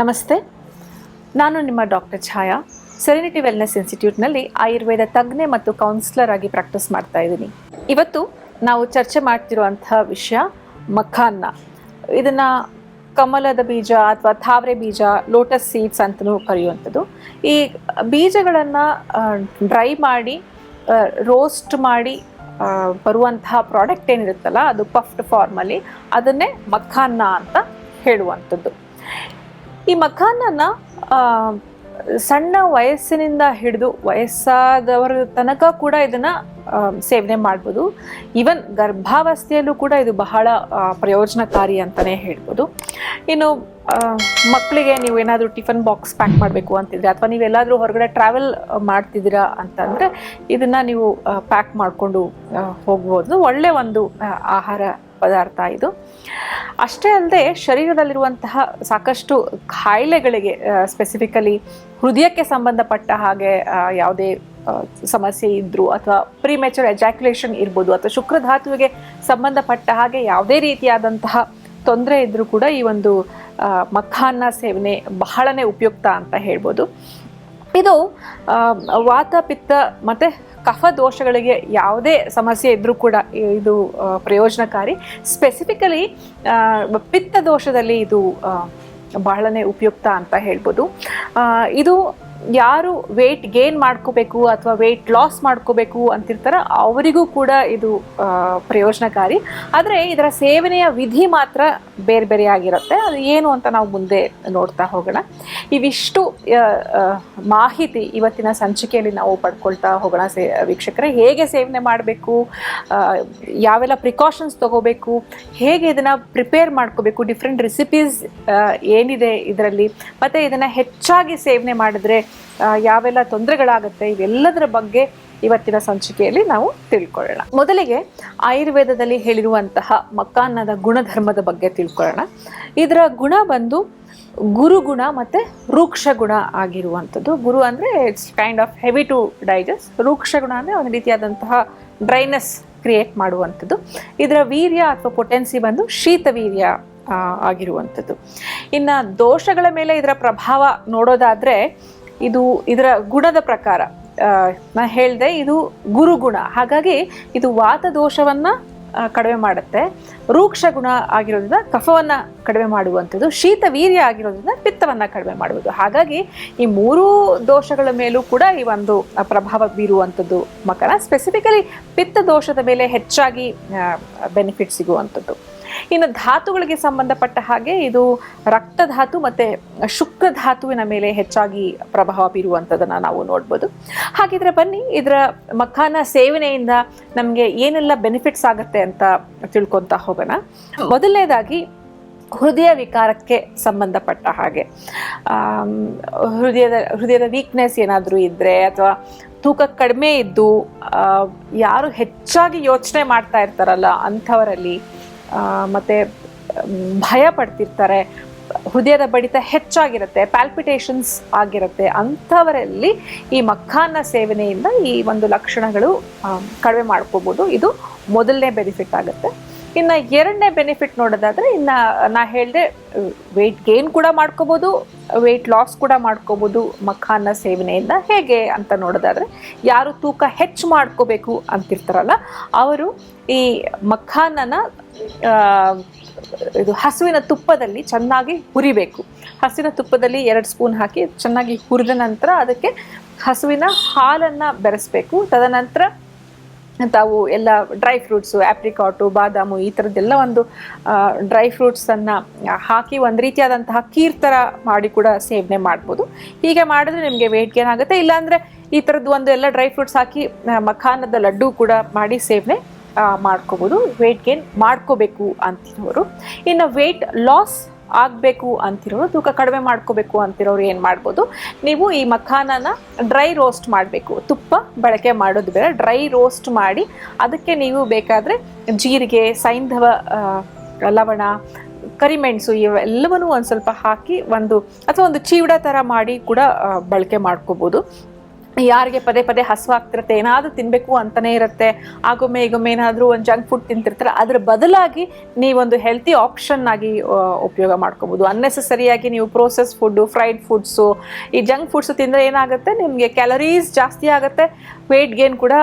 ನಮಸ್ತೆ. ನಾನು ನಿಮ್ಮ ಡಾಕ್ಟರ್ ಛಾಯಾ. ಸೆರೆನಿಟಿ ವೆಲ್ನೆಸ್ ಇನ್ಸ್ಟಿಟ್ಯೂಟ್ನಲ್ಲಿ ಆಯುರ್ವೇದ ತಜ್ಞೆ ಮತ್ತು ಕೌನ್ಸಿಲರ್ ಆಗಿ ಪ್ರಾಕ್ಟೀಸ್ ಮಾಡ್ತಾ ಇದ್ದೀನಿ. ಇವತ್ತು ನಾವು ಚರ್ಚೆ ಮಾಡ್ತಿರುವಂತಹ ವಿಷಯ ಮಖಾನ್ನ. ಇದನ್ನು ಕಮಲದ ಬೀಜ ಅಥವಾ ಥಾವ್ರೆ ಬೀಜ ಲೋಟಸ್ ಸೀಡ್ಸ್ ಅಂತಲೂ ಕರೆಯುವಂಥದ್ದು. ಈ ಬೀಜಗಳನ್ನು ಡ್ರೈ ಮಾಡಿ ರೋಸ್ಟ್ ಮಾಡಿ ಬರುವಂತಹ ಪ್ರಾಡಕ್ಟ್ ಏನಿರುತ್ತಲ್ಲ, ಅದು ಪಫ್ಡ್ ಫಾರ್ಮಲ್ಲಿ ಅದನ್ನೇ ಮಖಾನ್ನ ಅಂತ ಹೇಳುವಂಥದ್ದು. ಈ ಮಖಾನನ್ನ ಸಣ್ಣ ವಯಸ್ಸಿನಿಂದ ಹಿಡಿದು ವಯಸ್ಸಾದವರ ತನಕ ಕೂಡ ಇದನ್ನ ಸೇವನೆ ಮಾಡ್ಬೋದು. ಈವನ್ ಗರ್ಭಾವಸ್ಥೆಯಲ್ಲೂ ಕೂಡ ಇದು ಬಹಳ ಪ್ರಯೋಜನಕಾರಿ ಅಂತಲೇ ಹೇಳ್ಬೋದು. ಇನ್ನು ಮಕ್ಕಳಿಗೆ ನೀವು ಏನಾದರೂ ಟಿಫನ್ ಬಾಕ್ಸ್ ಪ್ಯಾಕ್ ಮಾಡಬೇಕು ಅಂತಿದ್ರೆ, ಅಥವಾ ನೀವೆಲ್ಲಾದರೂ ಹೊರಗಡೆ ಟ್ರಾವೆಲ್ ಮಾಡ್ತಿದ್ದೀರಾ ಅಂತಂದರೆ, ಇದನ್ನು ನೀವು ಪ್ಯಾಕ್ ಮಾಡಿಕೊಂಡು ಹೋಗ್ಬೋದು. ಒಳ್ಳೆಯ ಒಂದು ಆಹಾರ ಪದಾರ್ಥ ಇದು. ಅಷ್ಟೇ ಅಲ್ಲದೆ ಶರೀರದಲ್ಲಿರುವಂತಹ ಸಾಕಷ್ಟು ಕಾಯಿಲೆಗಳಿಗೆ ಸ್ಪೆಸಿಫಿಕಲಿ ಹೃದಯಕ್ಕೆ ಸಂಬಂಧಪಟ್ಟ ಹಾಗೆ ಯಾವುದೇ ಸಮಸ್ಯೆ ಇದ್ದರೂ ಅಥವಾ ಪ್ರಿಮೆಚರ್ ಎಜಾಕ್ಯುಲೇಷನ್ ಇರ್ಬೋದು ಅಥವಾ ಶುಕ್ರಧಾತುವಿಗೆ ಸಂಬಂಧಪಟ್ಟ ಹಾಗೆ ಯಾವುದೇ ರೀತಿಯಾದಂತಹ ತೊಂದರೆ ಇದ್ದರೂ ಕೂಡ ಈ ಒಂದು ಮಖಾನ್ನ ಸೇವನೆ ಬಹಳನೇ ಉಪಯುಕ್ತ ಅಂತ ಹೇಳ್ಬೋದು. ಇದು ವಾತ, ಪಿತ್ತ ಮತ್ತು ಕಫ ದೋಷಗಳಿಗೆ ಯಾವುದೇ ಸಮಸ್ಯೆ ಇದ್ದರೂ ಕೂಡ ಇದು ಪ್ರಯೋಜನಕಾರಿ. ಸ್ಪೆಸಿಫಿಕಲಿ ಪಿತ್ತ ದೋಷದಲ್ಲಿ ಇದು ಬಹಳನೇ ಉಪಯುಕ್ತ ಅಂತ ಹೇಳ್ಬೋದು. ಇದು ಯಾರು ವೆಯ್ಟ್ ಗೇನ್ ಮಾಡ್ಕೋಬೇಕು ಅಥವಾ ವೆಯ್ಟ್ ಲಾಸ್ ಮಾಡ್ಕೋಬೇಕು ಅಂತಿರ್ತಾರ ಅವರಿಗೂ ಕೂಡ ಇದು ಪ್ರಯೋಜನಕಾರಿ. ಆದರೆ ಇದರ ಸೇವನೆಯ ವಿಧಿ ಮಾತ್ರ ಬೇರೆ ಬೇರೆ ಆಗಿರುತ್ತೆ. ಅದು ಏನು ಅಂತ ನಾವು ಮುಂದೆ ನೋಡ್ತಾ ಹೋಗೋಣ. ಇವಿಷ್ಟು ಮಾಹಿತಿ ಇವತ್ತಿನ ಸಂಚಿಕೆಯಲ್ಲಿ ನಾವು ಪಡ್ಕೊಳ್ತಾ ಹೋಗೋಣ ಸೇ, ವೀಕ್ಷಕರೇ. ಹೇಗೆ ಸೇವನೆ ಮಾಡಬೇಕು ಯಾವೆಲ್ಲ ಪ್ರಿಕಾಷನ್ಸ್ ತಗೋಬೇಕು, ಹೇಗೆ ಇದನ್ನು ಪ್ರಿಪೇರ್ ಮಾಡ್ಕೋಬೇಕು ಡಿಫ್ರೆಂಟ್ ರೆಸಿಪೀಸ್ ಏನಿದೆ ಇದರಲ್ಲಿ. ಮತ್ತು ಇದನ್ನು ಹೆಚ್ಚಾಗಿ ಸೇವನೆ ಮಾಡಿದ್ರೆ ಯಾವೆಲ್ಲ ತೊಂದರೆಗಳಾಗುತ್ತೆ, ಇವೆಲ್ಲದರ ಬಗ್ಗೆ ಇವತ್ತಿನ ಸಂಚಿಕೆಯಲ್ಲಿ ನಾವು ತಿಳ್ಕೊಳ್ಳೋಣ. ಮೊದಲಿಗೆ ಆಯುರ್ವೇದದಲ್ಲಿ ಹೇಳಿರುವಂತಹ ಮಕಾನ್ನದ ಗುಣಧರ್ಮದ ಬಗ್ಗೆ ತಿಳ್ಕೊಳ್ಳೋಣ. ಇದರ ಗುಣ ಬಂದು ಗುರುಗುಣ ಮತ್ತು ರೂಕ್ಷ ಗುಣ ಆಗಿರುವಂಥದ್ದು. ಗುರು ಅಂದರೆ it's kind of heavy to digest ರೂಕ್ಷ ಗುಣ ಅಂದರೆ ಒಂದು ರೀತಿಯಾದಂತಹ ಡ್ರೈನೆಸ್ ಕ್ರಿಯೇಟ್ ಮಾಡುವಂಥದ್ದು. ಇದರ ವೀರ್ಯ ಅಥವಾ ಪೊಟೆನ್ಸಿ ಬಂದು ಶೀತ ವೀರ್ಯ ಆಗಿರುವಂಥದ್ದು. ಇನ್ನು ದೋಷಗಳ ಮೇಲೆ ಇದರ ಪ್ರಭಾವ ನೋಡೋದಾದರೆ ಇದು ಇದರ ಗುಣದ ಪ್ರಕಾರ ನಾನು ಹೇಳಿದೆ ಇದು ಗುರುಗುಣ. ಹಾಗಾಗಿ ಇದು ವಾತ ದೋಷವನ್ನು ಕಡಿಮೆ ಮಾಡುತ್ತೆ. ರೂಕ್ಷ ಗುಣ ಆಗಿರೋದ್ರಿಂದ ಕಫವನ್ನು ಕಡಿಮೆ ಮಾಡುವಂಥದ್ದು. ಶೀತ ವೀರ್ಯ ಆಗಿರೋದ್ರಿಂದ ಪಿತ್ತವನ್ನು ಕಡಿಮೆ ಮಾಡುವುದು. ಹಾಗಾಗಿ ಈ ಮೂರೂ ದೋಷಗಳ ಮೇಲೂ ಕೂಡ ಈ ಒಂದು ಪ್ರಭಾವ ಬೀರುವಂಥದ್ದು ಮಕರ. ಸ್ಪೆಸಿಫಿಕಲಿ ಪಿತ್ತ ದೋಷದ ಮೇಲೆ ಹೆಚ್ಚಾಗಿ ಬೆನಿಫಿಟ್ ಸಿಗುವಂಥದ್ದು. ಇನ್ನು ಧಾತುಗಳಿಗೆ ಸಂಬಂಧಪಟ್ಟ ಹಾಗೆ ಇದು ರಕ್ತ ಧಾತು ಮತ್ತು ಶುಕ್ರ ಧಾತುವಿನ ಮೇಲೆ ಹೆಚ್ಚಾಗಿ ಪ್ರಭಾವ ಬೀರುವಂಥದ್ದನ್ನು ನಾವು ನೋಡ್ಬೋದು. ಹಾಗಿದ್ರೆ ಬನ್ನಿ, ಇದರ ಮಖಾನ ಸೇವನೆಯಿಂದ ನಮಗೆ ಏನೆಲ್ಲ ಬೆನಿಫಿಟ್ಸ್ ಆಗುತ್ತೆ ಅಂತ ತಿಳ್ಕೊತಾ ಹೋಗೋಣ. ಮೊದಲನೇದಾಗಿ ಹೃದಯ ವಿಕಾರಕ್ಕೆ ಸಂಬಂಧಪಟ್ಟ ಹಾಗೆ. ಹೃದಯದ ಹೃದಯದ ವೀಕ್ನೆಸ್ ಏನಾದರೂ ಇದ್ದರೆ ಅಥವಾ ತೂಕ ಕಡಿಮೆ ಇದ್ದು ಯಾರು ಹೆಚ್ಚಾಗಿ ಯೋಚನೆ ಮಾಡ್ತಾ ಇರ್ತಾರಲ್ಲ ಅಂಥವರಲ್ಲಿ ಮತ್ತೆ ಭಯ ಪಡ್ತಿರ್ತಾರೆ. ಹೃದಯದ ಬಡಿತ ಹೆಚ್ಚಾಗಿರುತ್ತೆ ಪ್ಯಾಲ್ಪಿಟೇಷನ್ಸ್ ಆಗಿರುತ್ತೆ, ಅಂಥವರಲ್ಲಿ ಈ ಮಖಾನ ಸೇವನೆಯಿಂದ ಈ ಒಂದು ಲಕ್ಷಣಗಳು ಕಡಿಮೆ ಮಾಡ್ಕೋಬೋದು. ಇದು ಮೊದಲನೇ ಬೆನಿಫಿಟ್ ಆಗುತ್ತೆ. ಇನ್ನು ಎರಡನೇ ಬೆನಿಫಿಟ್ ನೋಡೋದಾದರೆ, ಇನ್ನು ನಾ ಹೇಳಿದೆ ವೆಯ್ಟ್ ಗೇನ್ ಕೂಡ ಮಾಡ್ಕೋಬೋದು ವೆಯ್ಟ್ ಲಾಸ್ ಕೂಡ ಮಾಡ್ಕೋಬೋದು, ಮಖಾನ ಸೇವನೆಯಿಂದ ಹೇಗೆ ಅಂತ ನೋಡೋದಾದರೆ, ಯಾರು ತೂಕ ಹೆಚ್ಚು ಮಾಡ್ಕೋಬೇಕು ಅಂತಿರ್ತಾರಲ್ಲ, ಅವರು ಈ ಮಖಾನನ ಇದು ಹಸುವಿನ ತುಪ್ಪದಲ್ಲಿ ಚೆನ್ನಾಗಿ ಹುರಿಬೇಕು. ಹಸುವಿನ ತುಪ್ಪದಲ್ಲಿ ಎರಡು ಸ್ಪೂನ್ ಹಾಕಿ ಚೆನ್ನಾಗಿ ಹುರಿದ ನಂತರ ಅದಕ್ಕೆ ಹಸುವಿನ ಹಾಲನ್ನು ಬೆರೆಸಬೇಕು. ತದನಂತರ ತಾವು ಎಲ್ಲ ಡ್ರೈ ಫ್ರೂಟ್ಸು ಆಪ್ರಿಕಾಟು ಬಾದಾಮು ಈ ಥರದ್ದೆಲ್ಲ ಒಂದು ಡ್ರೈ ಫ್ರೂಟ್ಸನ್ನು ಹಾಕಿ ಒಂದು ರೀತಿಯಾದಂತಹ ಕೀರ್ ಥರ ಮಾಡಿ ಕೂಡ ಸೇವನೆ ಮಾಡ್ಬೋದು. ಹೀಗೆ ಮಾಡಿದ್ರೆ ನಿಮಗೆ ವೆಯ್ಟ್ ಗೇನ್ ಆಗುತ್ತೆ. ಇಲ್ಲಾಂದರೆ ಈ ಥರದ್ದು ಒಂದು ಎಲ್ಲ ಡ್ರೈ ಫ್ರೂಟ್ಸ್ ಹಾಕಿ ಮಖಾನದ ಲಡ್ಡು ಕೂಡ ಮಾಡಿ ಸೇವನೆ ಮಾಡ್ಕೋಬೋದು. ವೆಯ್ಟ್ ಗೇನ್ ಮಾಡ್ಕೋಬೇಕು ಅಂತವರು ಇನ್ನು ವೆಯ್ಟ್ ಲಾಸ್ ಆಗಬೇಕು ಅಂತಿರೋರು, ತೂಕ ಕಡಿಮೆ ಮಾಡ್ಕೋಬೇಕು ಅಂತಿರೋರು ಏನು ಮಾಡ್ಬೋದು? ನೀವು ಈ ಮಖಾನನ ಡ್ರೈ ರೋಸ್ಟ್ ಮಾಡಬೇಕು. ತುಪ್ಪ ಬಳಕೆ ಮಾಡೋದು ಬೇರೆ. ಡ್ರೈ ರೋಸ್ಟ್ ಮಾಡಿ ಅದಕ್ಕೆ ನೀವು ಬೇಕಾದರೆ ಜೀರಿಗೆ, ಸೈಂಧವ ಲವಣ, ಕರಿಮೆಣಸು ಇವೆಲ್ಲವನ್ನೂ ಒಂದು ಸ್ವಲ್ಪ ಹಾಕಿ ಒಂದು, ಅಥವಾ ಒಂದು ಚೀವಡ ಥರ ಮಾಡಿ ಕೂಡ ಬಳಕೆ ಮಾಡ್ಕೋಬೋದು. ಯಾರಿಗೆ ಪದೇ ಪದೇ ಹಸುವಾಗ್ತಿರುತ್ತೆ, ಏನಾದರೂ ತಿನ್ನಬೇಕು ಅಂತಲೇ ಇರುತ್ತೆ, ಆಗೊಮ್ಮೆ ಈಗೊಮ್ಮೆ ಏನಾದರೂ ಒಂದು ಜಂಕ್ ಫುಡ್ ತಿಂತಿರ್ತಾರೆ, ಅದರ ಬದಲಾಗಿ ನೀವೊಂದು ಹೆಲ್ತಿ ಆಪ್ಷನ್ ಆಗಿ ಉಪಯೋಗ ಮಾಡ್ಕೋಬೋದು. ಅನ್ನೆಸೆಸರಿಯಾಗಿ ನೀವು ಪ್ರೋಸೆಸ್ ಫುಡ್ಡು ಫ್ರೈಡ್ ಫುಡ್ಸು ಈ ಜಂಕ್ ಫುಡ್ಸು ತಿಂದರೆ ಏನಾಗುತ್ತೆ, ನಿಮಗೆ ಕ್ಯಾಲರೀಸ್ ಜಾಸ್ತಿ ಆಗುತ್ತೆ ವೆಯ್ಟ್ ಗೇನ್ ಕೂಡ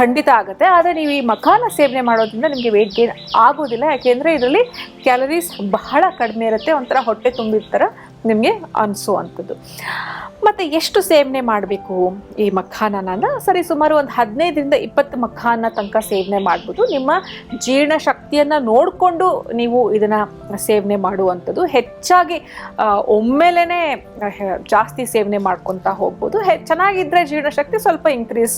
ಖಂಡಿತ ಆಗುತ್ತೆ. ಆದರೆ ನೀವು ಈ ಮಖಾನ ಸೇವನೆ ಮಾಡೋದ್ರಿಂದ ನಿಮಗೆ ವೆಯ್ಟ್ ಗೇನ್ ಆಗೋದಿಲ್ಲ. ಯಾಕೆಂದರೆ ಇದರಲ್ಲಿ ಕ್ಯಾಲರೀಸ್ ಬಹಳ ಕಡಿಮೆ ಇರುತ್ತೆ, ಒಂಥರ ಹೊಟ್ಟೆ ತುಂಬಿರ್ತಾರ. ನಿಮಗೆ ಅನಿಸುವಂಥದ್ದು. ಮತ್ತು ಎಷ್ಟು ಸೇವನೆ ಮಾಡಬೇಕು ಈ ಮಖಾನನ ಸರಿ, ಸುಮಾರು ಒಂದು ಹದಿನೈದರಿಂದ ಇಪ್ಪತ್ತು ಮಖಾನ ತನಕ ಸೇವನೆ ಮಾಡ್ಬೋದು. ನಿಮ್ಮ ಜೀರ್ಣ ಶಕ್ತಿಯನ್ನು ನೋಡಿಕೊಂಡು ನೀವು ಇದನ್ನು ಸೇವನೆ ಮಾಡುವಂಥದ್ದು. ಹೆಚ್ಚಾಗಿ ಒಮ್ಮೆಲೇ ಜಾಸ್ತಿ ಸೇವನೆ ಮಾಡ್ಕೊತಾ ಹೋಗ್ಬೋದು. ಹೆ ಚೆನ್ನಾಗಿದ್ದರೆ ಜೀರ್ಣಶಕ್ತಿ ಸ್ವಲ್ಪ ಇನ್ಕ್ರೀಸ್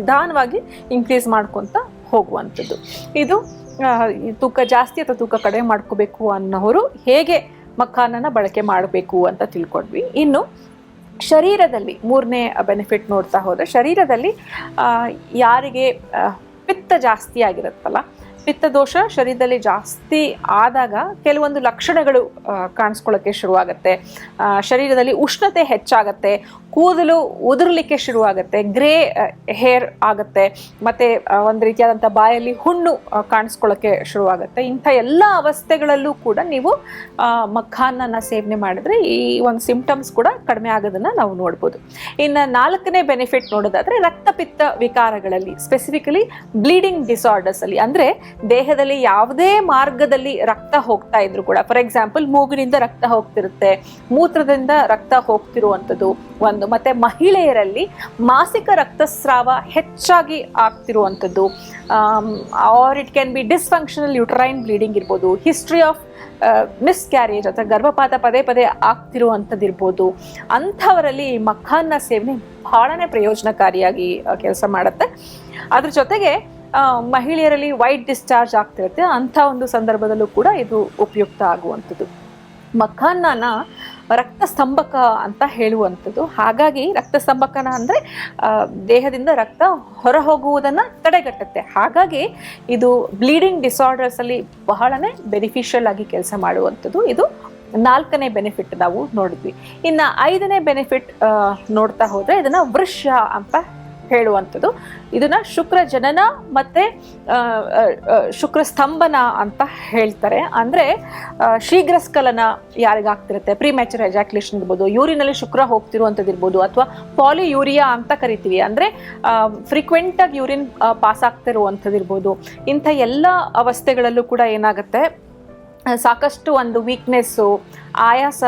ನಿಧಾನವಾಗಿ ಇನ್ಕ್ರೀಸ್ ಮಾಡ್ಕೊತ ಹೋಗುವಂಥದ್ದು. ಇದು ತೂಕ ಜಾಸ್ತಿ ಅಥವಾ ತೂಕ ಕಡಿಮೆ ಮಾಡ್ಕೋಬೇಕು ಅನ್ನೋರು ಹೇಗೆ ಮಖಾನನ ಬಳಕೆ ಮಾಡಬೇಕು ಅಂತ ತಿಳ್ಕೊಂಡ್ವಿ. ಇನ್ನು ಶರೀರದಲ್ಲಿ ಮೂರನೇ ಬೆನಿಫಿಟ್ ನೋಡ್ತಾ ಹೋದರೆ ಶರೀರದಲ್ಲಿ ಯಾರಿಗೆ ಪಿತ್ತ ಜಾಸ್ತಿ ಆಗಿರುತ್ತಲ್ಲ, ಪಿತ್ತ ದೋಷ ಶರೀರದಲ್ಲಿ ಜಾಸ್ತಿ ಆದಾಗ ಕೆಲವೊಂದು ಲಕ್ಷಣಗಳು ಕಾಣಿಸ್ಕೊಳ್ಳೋಕ್ಕೆ ಶುರುವಾಗುತ್ತೆ. ಶರೀರದಲ್ಲಿ ಉಷ್ಣತೆ ಹೆಚ್ಚಾಗತ್ತೆ ಕೂದಲು ಉದುರಲಿಕ್ಕೆ ಶುರುವಾಗುತ್ತೆ, ಗ್ರೇ ಹೇರ್ ಆಗುತ್ತೆ, ಮತ್ತು ಒಂದು ರೀತಿಯಾದಂಥ ಬಾಯಲ್ಲಿ ಹುಣ್ಣು ಕಾಣಿಸ್ಕೊಳ್ಳೋಕ್ಕೆ ಶುರುವಾಗುತ್ತೆ. ಇಂಥ ಎಲ್ಲ ಅವಸ್ಥೆಗಳಲ್ಲೂ ಕೂಡ ನೀವು ಮಖಾನನ ಸೇವನೆ ಮಾಡಿದ್ರೆ ಈ ಒಂದು ಸಿಂಪ್ಟಮ್ಸ್ ಕೂಡ ಕಡಿಮೆ ಆಗೋದನ್ನು ನಾವು ನೋಡ್ಬೋದು. ಇನ್ನು ನಾಲ್ಕನೇ ಬೆನಿಫಿಟ್ ನೋಡೋದಾದರೆ ರಕ್ತಪಿತ್ತ ವಿಕಾರಗಳಲ್ಲಿ ಸ್ಪೆಸಿಫಿಕಲಿ ಬ್ಲೀಡಿಂಗ್ ಡಿಸಾರ್ಡರ್ಸಲ್ಲಿ ಅಂದರೆ ದೇಹದಲ್ಲಿ ಯಾವುದೇ ಮಾರ್ಗದಲ್ಲಿ ರಕ್ತ ಹೋಗ್ತಾ ಇದ್ರು ಕೂಡ ಫಾರ್ ಎಕ್ಸಾಂಪಲ್ ಮೂಗಿನಿಂದ ರಕ್ತ ಹೋಗ್ತಿರುತ್ತೆ, ಮೂತ್ರದಿಂದ ರಕ್ತ ಹೋಗ್ತಿರುವಂಥದ್ದು, ಒಂದು ಮತ್ತೆ ಮಹಿಳೆಯರಲ್ಲಿ ಮಾಸಿಕ ರಕ್ತಸ್ರಾವ ಹೆಚ್ಚಾಗಿ ಆಗ್ತಿರುವಂಥದ್ದು. Or it can be dysfunctional uterine bleeding ಇರ್ಬೋದು ಹಿಸ್ಟ್ರಿ ಆಫ್ ಮಿಸ್ ಕ್ಯಾರೇಜ್ ಅಥವಾ ಗರ್ಭಪಾತ ಪದೇ ಪದೇ ಆಗ್ತಿರುವಂಥದ್ದಿರ್ಬೋದು. ಅಂಥವರಲ್ಲಿ ಮಖಾನ್ನ ಸೇವನೆ ಭಾಳನೇ ಪ್ರಯೋಜನಕಾರಿಯಾಗಿ ಕೆಲಸ ಮಾಡುತ್ತೆ. ಅದ್ರ ಜೊತೆಗೆ ಮಹಿಳೆಯರಲ್ಲಿ ವೈಟ್ ಡಿಸ್ಚಾರ್ಜ್ ಆಗ್ತಿರುತ್ತೆ. ಅಂಥ ಒಂದು ಸಂದರ್ಭದಲ್ಲೂ ಕೂಡ ಇದು ಉಪಯುಕ್ತ ಆಗುವಂಥದ್ದು. ಮಖಾನ್ನನ ರಕ್ತಸ್ತಂಭಕ ಅಂತ ಹೇಳುವಂಥದ್ದು. ಹಾಗಾಗಿ ರಕ್ತಸ್ತಂಭಕನ ಅಂದರೆ ದೇಹದಿಂದ ರಕ್ತ ಹೊರ ಹೋಗುವುದನ್ನು ತಡೆಗಟ್ಟುತ್ತೆ. ಹಾಗಾಗಿ ಇದು ಬ್ಲೀಡಿಂಗ್ ಡಿಸಾರ್ಡರ್ಸಲ್ಲಿ ಬಹಳನೇ ಬೆನಿಫಿಷಿಯಲ್ ಆಗಿ ಕೆಲಸ ಮಾಡುವಂಥದ್ದು. ಇದು ನಾಲ್ಕನೇ ಬೆನಿಫಿಟ್ ನಾವು ನೋಡಿದ್ವಿ. ಇನ್ನು ಐದನೇ ಬೆನಿಫಿಟ್ ನೋಡ್ತಾ ಹೋದರೆ ಇದನ್ನು ವೃಷ ಅಂತ ಹೇಳುವಂಥದ್ದು. ಇದನ್ನ ಶುಕ್ರ ಜನನ ಮತ್ತೆ ಶುಕ್ರ ಸ್ತಂಭನ ಅಂತ ಹೇಳ್ತಾರೆ. ಅಂದರೆ ಶೀಘ್ರ ಸ್ಖಲನ ಯಾರಿಗಾಗ್ತಿರುತ್ತೆ ಪ್ರಿಮ್ಯಾಚರ್ ಎಜಾಕ್ಯುಲೇಷನ್ ಇರ್ಬೋದು, ಯೂರಿನಲ್ಲಿ ಶುಕ್ರ ಹೋಗ್ತಿರುವಂಥದ್ದು ಇರ್ಬೋದು, ಅಥವಾ ಪಾಲಿ ಯೂರಿಯಾ ಅಂತ ಕರಿತೀವಿ. ಅಂದರೆ ಫ್ರೀಕ್ವೆಂಟಾಗಿ ಯೂರಿನ್ ಪಾಸ್ ಆಗ್ತಿರುವಂಥದ್ದು ಇರ್ಬೋದು. ಇಂಥ ಎಲ್ಲ ಅವಸ್ಥೆಗಳಲ್ಲೂ ಕೂಡ ಏನಾಗುತ್ತೆ? ಸಾಕಷ್ಟು ಒಂದು ವೀಕ್ನೆಸ್ಸು ಆಯಾಸ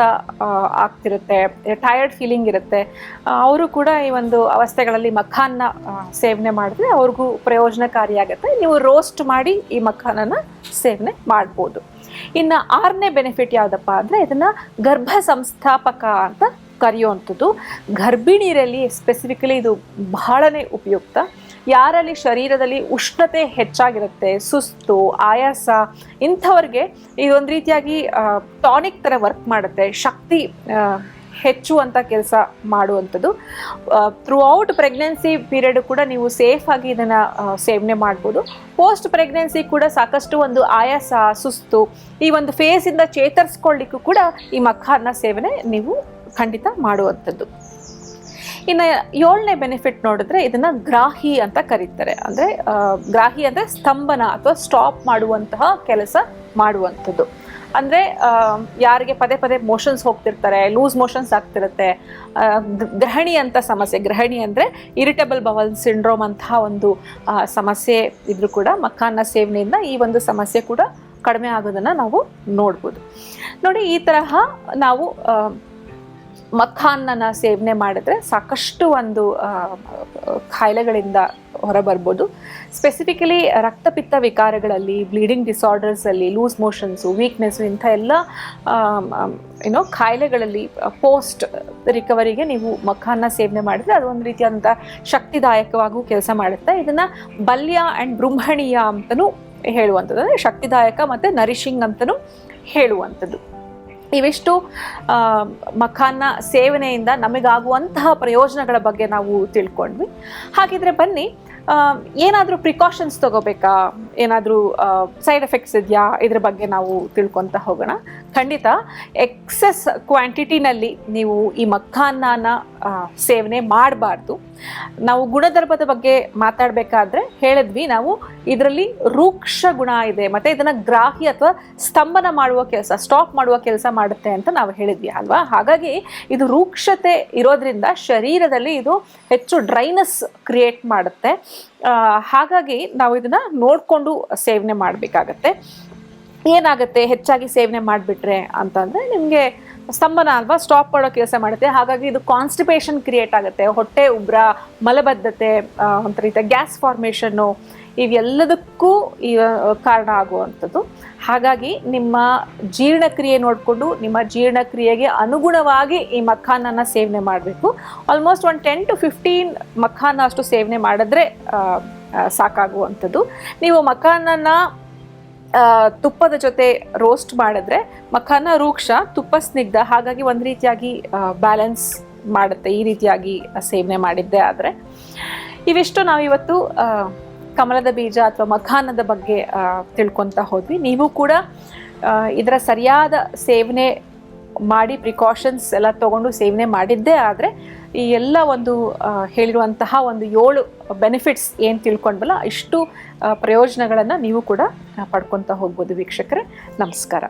ಆಗ್ತಿರುತ್ತೆ ಟಯರ್ಡ್ ಫೀಲಿಂಗ್ ಇರುತ್ತೆ. ಅವರು ಕೂಡ ಈ ಒಂದು ಅವಸ್ಥೆಗಳಲ್ಲಿ ಮಖಾನ್ನ ಸೇವನೆ ಮಾಡಿದ್ರೆ ಅವ್ರಿಗೂ ಪ್ರಯೋಜನಕಾರಿಯಾಗುತ್ತೆ. ನೀವು ರೋಸ್ಟ್ ಮಾಡಿ ಈ ಮಖಾನನ ಸೇವನೆ ಮಾಡ್ಬೋದು. ಇನ್ನು ಆರನೇ ಬೆನಿಫಿಟ್ ಯಾವುದಪ್ಪ ಅಂದರೆ, ಇದನ್ನು ಗರ್ಭ ಸಂಸ್ಥಾಪಕ ಅಂತ ಕರೆಯುವಂಥದ್ದು. ಗರ್ಭಿಣಿಯರಲ್ಲಿ ಸ್ಪೆಸಿಫಿಕಲಿ ಇದು ಬಹಳನೇ ಉಪಯುಕ್ತ. ಯಾರಲ್ಲಿ ಶರೀರದಲ್ಲಿ ಉಷ್ಣತೆ ಹೆಚ್ಚಾಗಿರುತ್ತೆ, ಸುಸ್ತು, ಆಯಾಸ, ಇಂಥವ್ರಿಗೆ ಇದೊಂದು ರೀತಿಯಾಗಿ ಟಾನಿಕ್ ಥರ ವರ್ಕ್ ಮಾಡುತ್ತೆ, ಶಕ್ತಿ ಹೆಚ್ಚುವಂಥ ಕೆಲಸ ಮಾಡುವಂಥದ್ದು. ಥ್ರೂ ಔಟ್ ಪ್ರೆಗ್ನೆನ್ಸಿ ಪೀರಿಯಡ್ ಕೂಡ ನೀವು ಸೇಫ್ ಆಗಿ ಇದನ್ನು ಸೇವನೆ ಮಾಡ್ಬೋದು. ಪೋಸ್ಟ್ ಪ್ರೆಗ್ನೆನ್ಸಿ ಕೂಡ ಸಾಕಷ್ಟು ಒಂದು ಆಯಾಸ, ಸುಸ್ತು ಈ ಒಂದು ಫೇಸಿಂದ ಚೇತರಿಸ್ಕೊಳ್ಳಿಕ್ಕೂ ಕೂಡ ಈ ಮಖಾನ್ನ ಸೇವನೆ ನೀವು ಖಂಡಿತ ಮಾಡುವಂಥದ್ದು. ಇನ್ನು ಏಳನೇ ಬೆನಿಫಿಟ್ ನೋಡಿದ್ರೆ ಇದನ್ನ ಗ್ರಾಹಿ ಅಂತ ಕರೀತಾರೆ. ಅಂದರೆ ಗ್ರಾಹಿ ಅಂದರೆ ಸ್ತಂಭನ ಅಥವಾ ಸ್ಟಾಪ್ ಮಾಡುವಂತಹ ಕೆಲಸ ಮಾಡುವಂಥದ್ದು. ಅಂದರೆ ಯಾರಿಗೆ ಪದೇ ಪದೇ ಮೋಷನ್ಸ್ ಹೋಗ್ತಿರ್ತಾರೆ ಲೂಸ್ ಮೋಷನ್ಸ್ ಆಗ್ತಿರುತ್ತೆ. ಗ್ರಹಣಿ ಅಂತ ಸಮಸ್ಯೆ. ಗ್ರಹಣಿ ಅಂದರೆ ಇರಿಟಬಲ್ ಬವಲ್ ಸಿಂಡ್ರೋಮ್ ಅಂತಹ ಒಂದು ಸಮಸ್ಯೆ ಇದ್ರೂ ಕೂಡ ಮಕ್ಕಾನ್ನ ಸೇವನೆಯಿಂದ ಈ ಒಂದು ಸಮಸ್ಯೆ ಕೂಡ ಕಡಿಮೆ ಆಗೋದನ್ನು ನಾವು ನೋಡ್ಬೋದು. ನೋಡಿ, ಈ ತರಹ ನಾವು ಆ, ಮಖಾನ್ನನ ಸೇವನೆ ಮಾಡಿದ್ರೆ ಸಾಕಷ್ಟು ಒಂದು ಖಾಯಿಲೆಗಳಿಂದ ಹೊರ ಹೊರಬರ್ಬೋದು. ಸ್ಪೆಸಿಫಿಕಲಿ ರಕ್ತಪಿತ್ತ ವಿಕಾರಗಳಲ್ಲಿ ಬ್ಲೀಡಿಂಗ್ ಡಿಸಾರ್ಡರ್ಸಲ್ಲಿ ಲೂಸ್ ಮೋಷನ್ಸು ವೀಕ್ನೆಸ್ಸು ಇಂಥ ಎಲ್ಲ ಏನೋ ಕಾಯಿಲೆಗಳಲ್ಲಿ ಪೋಸ್ಟ್ ರಿಕವರಿಗೆ ನೀವು ಮಖಾನ್ನ ಸೇವನೆ ಮಾಡಿದ್ರೆ ಅದು ಒಂದು ರೀತಿಯಾದಂಥ ಶಕ್ತಿದಾಯಕವಾಗೂ ಕೆಲಸ ಮಾಡುತ್ತೆ. ಇದನ್ನು ಬಲ್ಯ ಆ್ಯಂಡ್ ಬೃಂಹಣೀಯ ಅಂತಲೂ ಹೇಳುವಂಥದ್ದು. ಅಂದರೆ ಶಕ್ತಿದಾಯಕ ಮತ್ತು ನರಿಶಿಂಗ್ ಅಂತಲೂ ಹೇಳುವಂಥದ್ದು. ಇವಿಷ್ಟು ಮಖಾನ್ನ ಸೇವನೆಯಿಂದ ನಮಗಾಗುವಂತಹ ಪ್ರಯೋಜನಗಳ ಬಗ್ಗೆ ನಾವು ತಿಳ್ಕೊಂಡ್ವಿ. ಹಾಗಿದ್ರೆ ಬನ್ನಿ ಏನಾದರೂ ಪ್ರಿಕಾಷನ್ಸ್ ತಗೋಬೇಕಾ? ಏನಾದರೂ ಸೈಡ್ ಎಫೆಕ್ಟ್ಸ್ ಇದೆಯಾ? ಇದ್ರ ಬಗ್ಗೆ ನಾವು ತಿಳ್ಕೊತಾ ಹೋಗೋಣ. ಖಂಡಿತ ಎಕ್ಸೆಸ್ ಕ್ವಾಂಟಿಟಿನಲ್ಲಿ ನೀವು ಈ ಮಕ್ಕಾನ್ನ ಸೇವನೆ ಮಾಡಬಾರ್ದು. ನಾವು ಗುಣಧರ್ಮದ ಬಗ್ಗೆ ಮಾತಾಡಬೇಕಾದ್ರೆ ಹೇಳಿದ್ವಿ, ನಾವು ಇದರಲ್ಲಿ ರೂಕ್ಷ ಗುಣ ಇದೆ, ಮತ್ತು ಇದನ್ನು ಗ್ರಾಹಿ ಅಥವಾ ಸ್ತಂಭನ ಮಾಡುವ ಕೆಲಸ ಸ್ಟಾಪ್ ಮಾಡುವ ಕೆಲಸ ಮಾಡುತ್ತೆ ಅಂತ ನಾವು ಹೇಳಿದ್ವಿ ಅಲ್ವಾ? ಹಾಗಾಗಿ ಇದು ರೂಕ್ಷತೆ ಇರೋದ್ರಿಂದ ಶರೀರದಲ್ಲಿ ಇದು ಹೆಚ್ಚು ಡ್ರೈನಸ್ ಕ್ರಿಯೇಟ್ ಮಾಡುತ್ತೆ. ಹಾಗಾಗಿ ನಾವು ಇದನ್ನು ನೋಡಿಕೊಂಡು ಸೇವನೆ ಮಾಡಬೇಕಾಗತ್ತೆ. ಏನಾಗುತ್ತೆ? ಹೆಚ್ಚಾಗಿ ಸೇವನೆ ಮಾಡಿಬಿಟ್ರೆ ಅಂತಂದರೆ ನಿಮಗೆ ಸ್ತಂಭನ ಅಲ್ವಾ ಸ್ಟಾಪ್ ಮಾಡೋ ಕೆಲಸ ಮಾಡುತ್ತೆ. ಹಾಗಾಗಿ ಇದು ಕಾನ್ಸ್ಟಿಪೇಷನ್ ಕ್ರಿಯೇಟ್ ಆಗುತ್ತೆ. ಹೊಟ್ಟೆ ಉಬ್ರ ಮಲಬದ್ಧತೆ ಅಂತ ರೀತಿಯ ಗ್ಯಾಸ್ ಫಾರ್ಮೇಷನ್ನು ಇವೆಲ್ಲದಕ್ಕೂ ಈ ಕಾರಣ ಆಗುವಂಥದ್ದು. ಹಾಗಾಗಿ ನಿಮ್ಮ ಜೀರ್ಣಕ್ರಿಯೆ ನೋಡಿಕೊಂಡು ನಿಮ್ಮ ಜೀರ್ಣಕ್ರಿಯೆಗೆ ಅನುಗುಣವಾಗಿ ಈ ಮಖಾನನ್ನು ಸೇವನೆ ಮಾಡಬೇಕು. ಆಲ್ಮೋಸ್ಟ್ ಒಂದು ಟೆನ್ ಟು ಫಿಫ್ಟೀನ್ ಮಖಾನ ಅಷ್ಟು ಸೇವನೆ ಮಾಡಿದ್ರೆ ಸಾಕಾಗುವಂಥದ್ದು. ನೀವು ಮಖಾನನ ಆ, ತುಪ್ಪದ ಜೊತೆ ರೋಸ್ಟ್ ಮಾಡಿದ್ರೆ ಮಖಾನ, ರೂಕ್ಷ, ತುಪ್ಪ ಸ್ನಿಗ್ಧ, ಹಾಗಾಗಿ ಒಂದು ರೀತಿಯಾಗಿ ಬ್ಯಾಲೆನ್ಸ್ ಮಾಡುತ್ತೆ. ಈ ರೀತಿಯಾಗಿ ಸೇವನೆ ಮಾಡಿದ್ದೆ ಆದರೆ. ಇವಿಷ್ಟು ನಾವಿವತ್ತು ಕಮಲದ ಬೀಜ ಅಥವಾ ಮಖಾನದ ಬಗ್ಗೆ ತಿಳ್ಕೊತಾ ಹೋದ್ವಿ. ನೀವು ಕೂಡ ಇದರ ಸರಿಯಾದ ಸೇವನೆ ಮಾಡಿ ಪ್ರಿಕಾಷನ್ಸ್ ಎಲ್ಲ ತಗೊಂಡು ಸೇವನೆ ಮಾಡಿದ್ದೇ ಆದರೆ ಈ ಎಲ್ಲ ಒಂದು ಹೇಳಿರುವಂತಹ ಒಂದು ಏಳು ಬೆನಿಫಿಟ್ಸ್ ಏನು ತಿಳ್ಕೊಂಡ್ವಲ್ಲ ಇಷ್ಟು ಪ್ರಯೋಜನಗಳನ್ನು ನೀವು ಕೂಡ ಪಡ್ಕೊತಾ ಹೋಗ್ಬೋದು ವೀಕ್ಷಕರೇ. ನಮಸ್ಕಾರ.